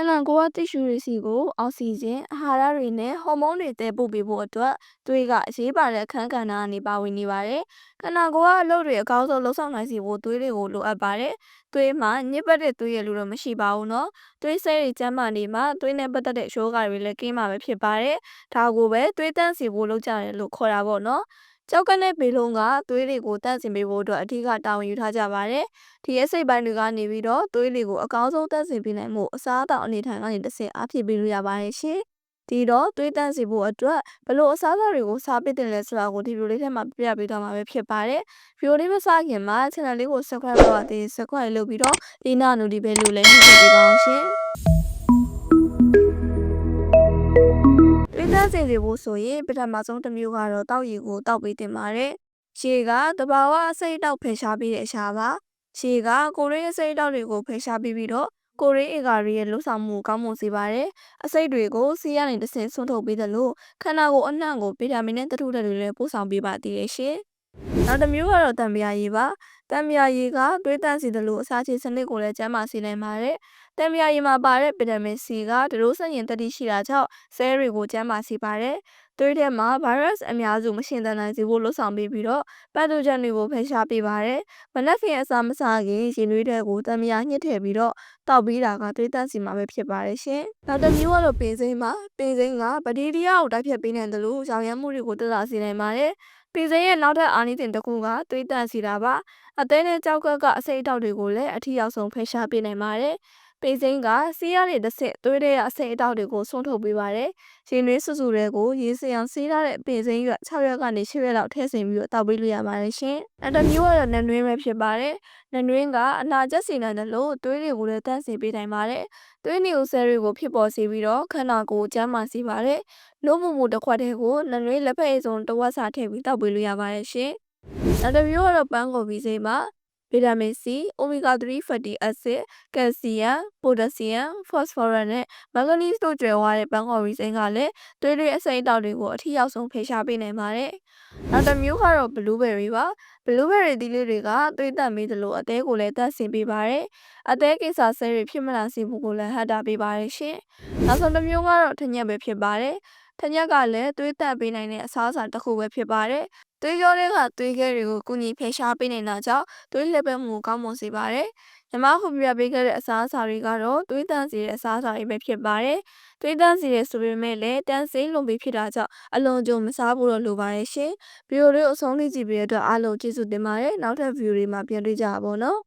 န္ဓာကိုယ်ကတစ်ရှူတွေစီကိုအောက်ဆီဂျင်အာဟာရတွေနဲ့ဟော်မုန်းတွေတည်ပို့ပေးဖို့အတွက်သွေးကအရေးပါတဲ့အခန်းကဏ္ဍကနေပါဝင်နေပါတယ်။ခန္ဓာကိုယ်ကအလုပ်တွေအကောင်းဆုံးလုပ်ဆောင်နိုင်စေဖို့သွေးတွေကိုလိုအပ်ပါတယ်။သွေးမှာညစ်ပတ်တဲ့သွေးရည်လို့တော့မရှိပါဘူးနော်။သွေးဆဲတွေကျန်းမာနေမှာသွေးနဲ့ပတ်သက်တဲ့ရောဂါတွေလည်းကင်းမှာပဲဖြစ်ပါတယ်။ဒါကိုပဲသွေးတန့်စီဖို့လုပ်ကြတယ်လို့ခေါ်တာပေါ့နော်။ ကြောက်ကနဲ့ဘေလုံးကသွေးတွေကိုတန့်စင်ပေးဖို့အတွက်အထူးကတာဝန်ယူထားကြပါတယ်။ဒီအစိတ်ပိုင်းတွေကနေပြီးတော့သွေးတွေကိုအကောင်းဆုံးတန့်စင်ပေးနိုင်မှုအစားအသောက်အနေထိုင်ကနေတစ်ဆင့်အားဖြည့်ပေးလို့ရပါတယ်ရှင်။ဒီတော့သွေးတန့်စီဖို့အတွက်ဘလို့အစားအသောက်တွေကိုစားပေးတယ်လဲဆိုတာကိုဒီဗီဒီယိုလေးထဲမှာပြပြပေးသွားမှာပဲဖြစ်ပါတယ်။ဗီဒီယိုလေးမစခင်မှာ channel လေးကို subscribe လုပ်ပါသေး subscribe လုပ်ပြီးတော့ဒီနာနိုဒီဘဲလို့လည်းနှိပ်ပေးပါအောင်ရှင်။ န့်စင်စေဖို့ဆိုရင်ပထမဆုံးတစ်မျိုးကတော့တောက်ရည်ကိုတောက်ပေးတင်ပါတယ်။ရှေကတဘာဝအစိတ်တောက်ဖယ်ရှားပေးတဲ့အရှာပါ။ရှေကကိုရင်းအစိတ်တောက်တွေကိုဖယ်ရှားပေးပြီးတော့ကိုရင်းအေဂါရီရဲ့လှုပ်ဆောင်မှုကောင်းမွန်စေပါတယ်။အစိတ်တွေကိုစီးရနေတစ်ဆင့်ဆွန့်ထုတ်ပေးတယ်လို့ခန္ဓာကိုယ်အနှံ့ကိုဗီတာမင်နဲ့သတ္ထုဓာတ်တွေလည်းပို့ဆောင်ပေးပါသေးတယ်ရှင်။ နောက်တစ်မျိုးကတော့တံမြာရည်ပါ။တံမြာရည်ကသွေးတန့်စီတယ်လို့အစာချေစနစ်ကိုလည်းကျန်းမာစေနိုင်ပါတယ်။တံမြာရည်မှာပါတဲ့ဗီတာမင် C ကဒရိုးဆန့်ကျင်တတိရှိတာကြောင့်ဆဲတွေကိုကျန်းမာစေပါတယ်။သွေးထဲမှာဗိုင်းရပ်စ်အများစုမရှင်သန်နိုင်စေဖို့လှုံ့ဆော်ပေးပြီးတော့ပတ်တိုဂျန်တွေကိုဖယ်ရှားပေးပါတယ်။မနက်ဖြန်အစာမစားခင်ရင်သွေးထဲကိုတံမြာညှစ်ထည့်ပြီးတော့တောက်ပြီးတာကသွေးတန့်စီမှာပဲဖြစ်ပါတယ်ရှင်။နောက်တစ်မျိုးကတော့ပင်စိမ်းပါ။ပင်စိမ်းကဗတီးရီးယားကိုတိုက်ဖြတ်ပေးနိုင်တယ်လို့ရောင်ရမ်းမှုတွေကိုတက်လာစေနိုင်ပါတယ်။ ပင်စိမ်းရဲ့နောက်ထပ်အာနိသင်တစ်ခုကသွေးတန့်စီတာပါ။အသေးနဲ့ကြောက်ကကအစိတ်အတောက်တွေကိုလည်းအထီရောက်ဆုံးဖယ်ရှားပေးနိုင်ပါတယ်။ ပေစိမ်းကစီးရတဲ့တစ်ဆင့်သွေးတဲ့အစိတ်အတောက်တွေကိုဆွန့်ထုတ်ပေးပါတယ်။ရင်သွေးဆူဆူတွေကိုရေစင်အောင်စီးထားတဲ့ပေစိမ်းရွက်6ရက်ကနေ10ရက်လောက်ထည့်ဆင်ပြီးတော့တောက်ပေးလို့ရပါတယ်ရှင်။နောက်တစ်မျိုးကတော့နနွင်းပဲဖြစ်ပါတယ်။နနွင်းကအနာကျက်စီနိုင်တယ်လို့သွေးတွေကိုလည်းတန့်စင်ပေးနိုင်ပါတယ်။သွေးနီယိုဆဲတွေကိုဖြစ်ပေါ်စေပြီးတော့ခန္ဓာကိုယ်ကျန်းမာစေပါတယ်။နို့မှုမှုတစ်ခွက်တည်းကိုနနွင်းလက်ဖက်အစုံတစ်ဝက်စာထည့်ပြီးတောက်ပေးလို့ရပါတယ်ရှင်။နောက်တစ်မျိုးကတော့ပန်းကုန်ပြီးစိမ်းပါ။ ဗီတာမင် C, Omega 3 fatty acid, ကယ်လ်ဆီယမ်,ပိုတက်ဆီယမ်,ဖော့စဖောရပ်နဲ့မန်ဂနီးစ်တို့ကျွဲဝါတဲ့ပန်းကော်ရီစိမ်းကလည်းသွေးတွေအစိမ်းအတောက်တွေကိုအထီရောက်ဆုံးဖေရှားပေးနိုင်ပါတယ်။နောက်တစ်မျိုးကတော့ blueberry ပါ။ blueberry သီးလေးတွေကသွေးတန့်ပေးသလိုအသေးကိုလည်းတန့်စင်ပေးပါတယ်။အသေးကိစ္စဆဲတွေဖြစ်မလာစေဖို့ကိုလည်းဟတ်တာပေးပါတယ်ရှင်။နောက်ဆုံးတစ်မျိုးကတော့ထညက်ပဲဖြစ်ပါတယ်။ ထညက်ကလည်းသွေးတက်ပေးနိုင်တဲ့အစားအစာတစ်ခုပဲဖြစ်ပါတယ်။သွေးကြောတွေကသွေးခဲတွေကိုကုညီဖယ်ရှားပေးနေတာကြောင့်သွေးလှည့်ပတ်မှုကောင်းမွန်စေပါတယ်။ညီမခုပြပေးခဲ့တဲ့အစားအစာတွေကတော့သွေးတန့်စေတဲ့အစားအစာတွေပဲဖြစ်ပါတယ်။သွေးတန့်စေရဆိုပေမဲ့လည်းတန့်စိလွန်ပြီးဖြစ်တာကြောင့်အလွန်ကြုံမစားဖို့တော့လိုပါတယ်ရှင်။ဗီဒီယိုလေးကိုအဆုံးထိကြည့်ပေးတဲ့အတွက်အားလုံးကျေးဇူးတင်ပါတယ်။နောက်ထပ်ဗီဒီယိုတွေမှာပြန်တွေ့ကြပါဘောနော်။